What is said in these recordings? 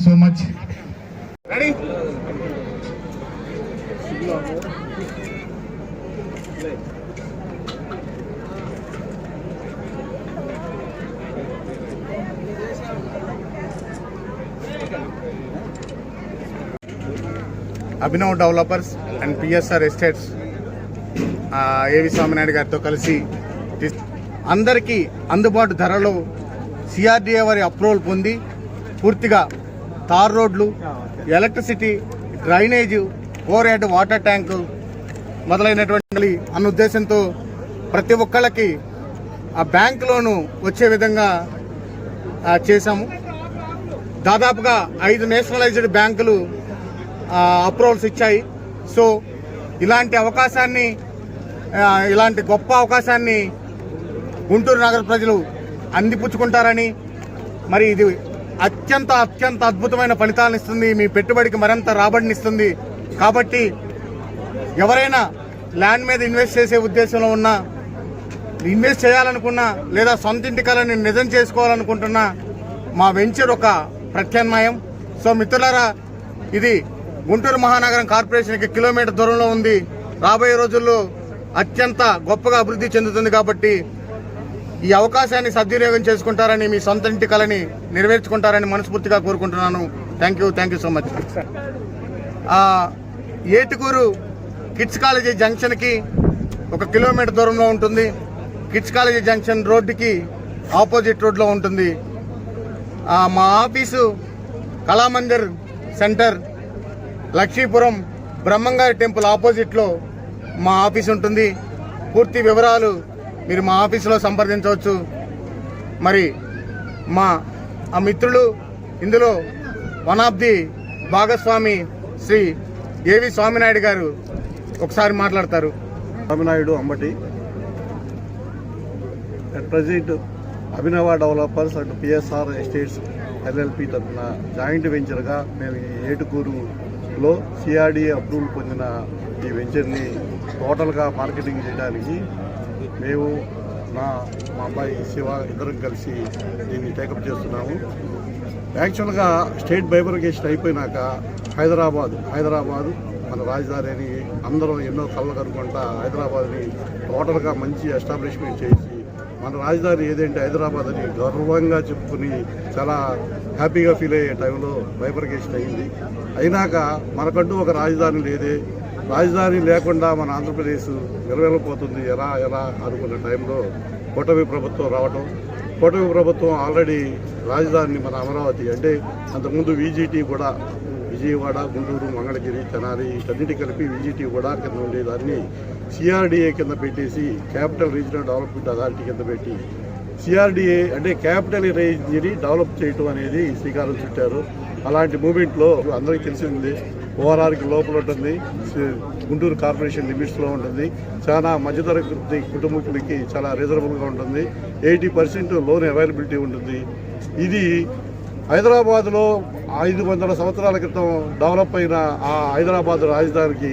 So much ready Abhinav developers and PSR estates AV Swaminaidu గారితో కలిసి అందరికీ అందుబాటు ధరలో సిఆర్డీఏ వారి అప్రూవల్ పొంది పూర్తిగా తార్ రోడ్లు electricity drainage overhead water tank మొదలైనటువంటి అన్న ఉద్దేశంతో ప్రతి ఒక్కళ్ళకి ఆ బ్యాంక్ లోను వచ్చే విధంగా చేశాము. దాదాపుగా ఐదు నేషనలైజ్డ్ బ్యాంకులు అప్రూవల్స్ ఇచ్చాయి. సో ఇలాంటి అవకాశాన్ని ఇలాంటి గొప్ప అవకాశాన్ని గుంటూరు నగర ప్రజలు అందిపుచ్చుకుంటారని మరి ఇది అత్యంత అత్యంత అద్భుతమైన ఫలితాలను ఇస్తుంది. మీ పెట్టుబడికి మరింత రాబడిని ఇస్తుంది. కాబట్టి ఎవరైనా ల్యాండ్ మీద ఇన్వెస్ట్ చేసే ఉద్దేశంలో ఉన్నా ఇన్వెస్ట్ చేయాలనుకున్నా లేదా సొంత ఇంటి కళని నిజం చేసుకోవాలనుకుంటున్నా మా వెంచర్ ఒక ప్రత్యామ్నాయం. సో మిత్రులారా ఇది గుంటూరు మహానగరం కార్పొరేషన్కి కిలోమీటర్ దూరంలో ఉంది. రాబోయే రోజుల్లో అత్యంత గొప్పగా అభివృద్ధి చెందుతుంది కాబట్టి ఈ అవకాశాన్ని సద్వినియోగం చేసుకుంటారని మీ సొంత ఇంటి కళని నెరవేర్చుకుంటారని మనస్ఫూర్తిగా కోరుకుంటున్నాను. Thank you thank you so much Etukuru kids college జంక్షన్కి ఒక కిలోమీటర్ దూరంలో ఉంటుంది. కిడ్స్ కాలేజీ జంక్షన్ రోడ్డుకి ఆపోజిట్ రోడ్లో ఉంటుంది. మా ఆఫీసు కళామందిర్ సెంటర్ లక్ష్మీపురం బ్రహ్మంగారి టెంపుల్ ఆపోజిట్లో మా ఆఫీస్ ఉంటుంది. పూర్తి వివరాలు మీరు మా ఆఫీసులో సంప్రదించవచ్చు. మరి మా ఆ మిత్రులు ఇందులో వన్ ఆఫ్ ది భాగస్వామి శ్రీ ఏవి స్వామినాయుడు గారు ఒకసారి మాట్లాడతారు. Swaminaidu Ambati at present Abhinava developers and PSR estates LLP తరఫున జాయింట్ వెంచర్గా మేము ఈ ఏటుకూరులో సిఆర్డిఏ అప్రూవల్ పొందిన ఈ వెంచర్ని టోటల్గా మార్కెటింగ్ చేయడానికి మేము నా మా అబ్బాయి శివ ఇద్దరం కలిసి దీన్ని టేకప్ చేస్తున్నాము. యాక్చువల్గా స్టేట్ బైబర్గేషన్ అయిపోయినాక హైదరాబాద్ హైదరాబాద్ మన రాజధాని అని అందరం ఎన్నో కళ్ళు కనుకుంటా హైదరాబాద్ని టోటల్గా మంచి ఎస్టాబ్లిష్మెంట్ చేసి మన రాజధాని ఏదంటే హైదరాబాద్ అని గర్వంగా చెప్పుకుని చాలా హ్యాపీగా ఫీల్ అయ్యే టైంలో బైబర్గేషన్ అయింది. అయినాక మనకంటూ ఒక రాజధాని లేదే. రాజధాని లేకుండా మన ఆంధ్రప్రదేశ్ నిలవెళ్ళిపోతుంది ఎలా ఎలా అనుకున్న టైంలో కూటమి ప్రభుత్వం రావటం. కూటమి ప్రభుత్వం ఆల్రెడీ రాజధానిని మన అమరావతి అంటే అంతకుముందు వీజీటీ కూడా విజయవాడ గుంటూరు మంగళగిరి తెనాలి వీటన్నిటి కలిపి వీజీటీ కూడా కింద ఉండేదాన్ని. సిఆర్డిఏ కింద పెట్టేసి క్యాపిటల్ రీజనల్ డెవలప్మెంట్ అథారిటీ కింద పెట్టి సిఆర్డిఏ అంటే క్యాపిటల్ రీజనరీ డెవలప్ చేయటం అనేది శ్రీకారం చుట్టారు. అలాంటి మూమెంట్లో అందరికీ తెలిసింది ఓఆర్ఆర్కి లోపల ఉంటుంది. గుంటూరు కార్పొరేషన్ లిమిట్స్లో ఉంటుంది. చాలా మధ్యతరగతి కుటుంబీకులకి చాలా రీజనబుల్గా ఉంటుంది. ఎయిటీ పర్సెంట్ లోన్ అవైలబిలిటీ ఉంటుంది. ఇది హైదరాబాద్లో ఐదు వందల సంవత్సరాల క్రితం డెవలప్ అయిన ఆ హైదరాబాద్ రాజధానికి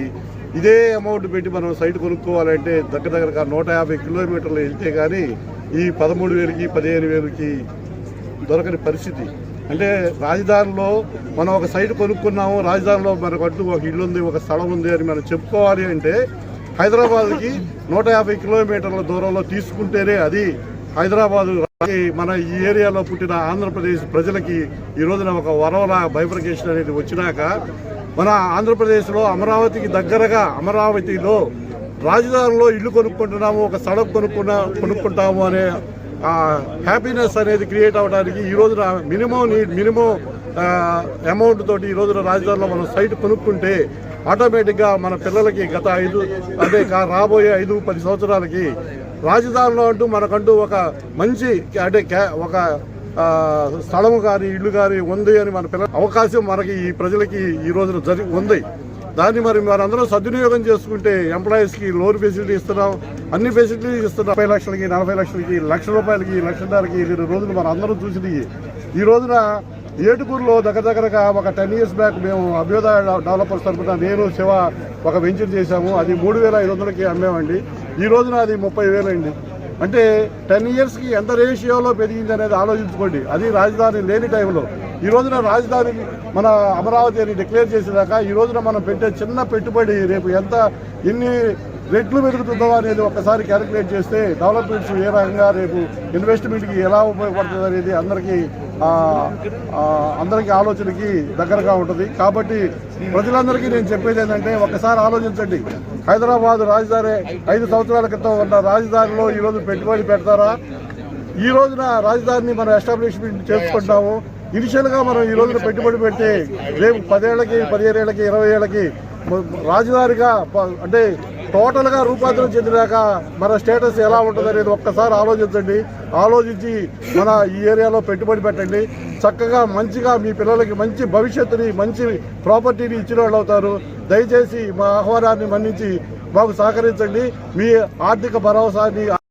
ఇదే అమౌంట్ పెట్టి మనం సైట్ కొనుక్కోవాలంటే దగ్గర దగ్గరగా నూట యాభై కిలోమీటర్లు వెళ్తే కానీ ఈ పదమూడు వేలకి పదిహేను వేలకి దొరకని పరిస్థితి. అంటే రాజధానిలో మనం ఒక సైట్ కొనుక్కున్నాము రాజధానిలో మనకు అంటూ ఒక ఇల్లు ఉంది ఒక స్థలం ఉంది అని మనం చెప్పుకోవాలి అంటే హైదరాబాద్కి నూట యాభై కిలోమీటర్ల దూరంలో తీసుకుంటేనే అది హైదరాబాద్ మన ఈ ఏరియాలో పుట్టిన ఆంధ్రప్రదేశ్ ప్రజలకి ఈ రోజున ఒక వరవల బైఫర్కేషన్ అనేది వచ్చినాక మన ఆంధ్రప్రదేశ్లో అమరావతికి దగ్గరగా అమరావతిలో రాజధానిలో ఇల్లు కొనుక్కుంటున్నాము ఒక సడక్ కొనుక్కున్నా కొనుక్కుంటాము అనే హ్యాపీనెస్ అనేది క్రియేట్ అవ్వడానికి ఈ రోజున మినిమం నీడ్ మినిమం అమౌంట్ తోటి ఈ రోజున రాజధానిలో మనం సైట్ కొనుక్కుంటే ఆటోమేటిక్గా మన పిల్లలకి గత ఐదు అంటే రాబోయే ఐదు పది సంవత్సరాలకి రాజధానిలో అంటూ మనకంటూ ఒక మంచి అంటే ఒక స్థలము కానీ ఇల్లు కానీ ఉంది అని మన పిల్లల అవకాశం మనకి ఈ ప్రజలకి ఈ రోజున జరిగి ఉంది. దాన్ని మరి మనందరం సద్వినియోగం చేసుకుంటే ఎంప్లాయీస్కి లోన్ ఫెసిలిటీ ఇస్తున్నాం అన్ని ఫెసిలిటీస్ ఇస్తున్నాం. ముప్పై లక్షలకి నలభై లక్షలకి లక్ష రూపాయలకి లక్షన్నరకి ఈ రోజులు మనం అందరం చూసింది. ఈ రోజున ఏటుకూరులో దగ్గర దగ్గరగా ఒక టెన్ ఇయర్స్ బ్యాక్ మేము అభ్యుదయ డెవలపర్స్ తరఫున నేను శివ ఒక వెంచర్ చేశాము. అది మూడు వేల ఐదు వందలకి అమ్మామండి. ఈ రోజున అది ముప్పై వేలండి అంటే టెన్ ఇయర్స్కి ఎంత రేషియోలో పెరిగింది అనేది ఆలోచించుకోండి. అది రాజధాని లేని టైంలో ఈ రోజున రాజధాని మన అమరావతి అని డిక్లేర్ చేసేదాకా ఈ రోజున మనం పెట్టే చిన్న పెట్టుబడి రేపు ఎంత ఎన్ని రెట్లు పెరుగుతుందో అనేది ఒకసారి క్యాలిక్యులేట్ చేస్తే డెవలప్మెంట్స్ ఏ రకంగా రేపు ఇన్వెస్ట్మెంట్కి ఎలా ఉపయోగపడుతుంది అనేది అందరికీ అందరికీ ఆలోచనకి దగ్గరగా ఉంటుంది. కాబట్టి ప్రజలందరికీ నేను చెప్పేది ఏంటంటే ఒకసారి ఆలోచించండి. హైదరాబాద్ రాజధాని ఐదు సంవత్సరాల క్రితం ఉన్న రాజధానిలో ఈరోజు పెట్టుబడి పెడతారా? ఈ రోజున రాజధానిని మనం ఎస్టాబ్లిష్మెంట్ చేసుకుంటాము. ఇనిషియల్గా మనం ఈ రోజున పెట్టుబడి పెడితే రేపు పదేళ్ళకి పదిహేను ఏళ్ళకి ఇరవై ఏళ్ళకి రాజధానిగా అంటే టోటల్గా రూపాంతరం చెందినాక మన స్టేటస్ ఎలా ఉంటుంది అనేది ఒక్కసారి ఆలోచించండి. ఆలోచించి మన ఈ ఏరియాలో పెట్టుబడి పెట్టండి. చక్కగా మంచిగా మీ పిల్లలకి మంచి భవిష్యత్తుని మంచి ప్రాపర్టీని ఇచ్చిన వాళ్ళు అవుతారు. దయచేసి మా ఆహ్వానాన్ని మన్నించి మాకు సహకరించండి. మీ ఆర్థిక భరోసాని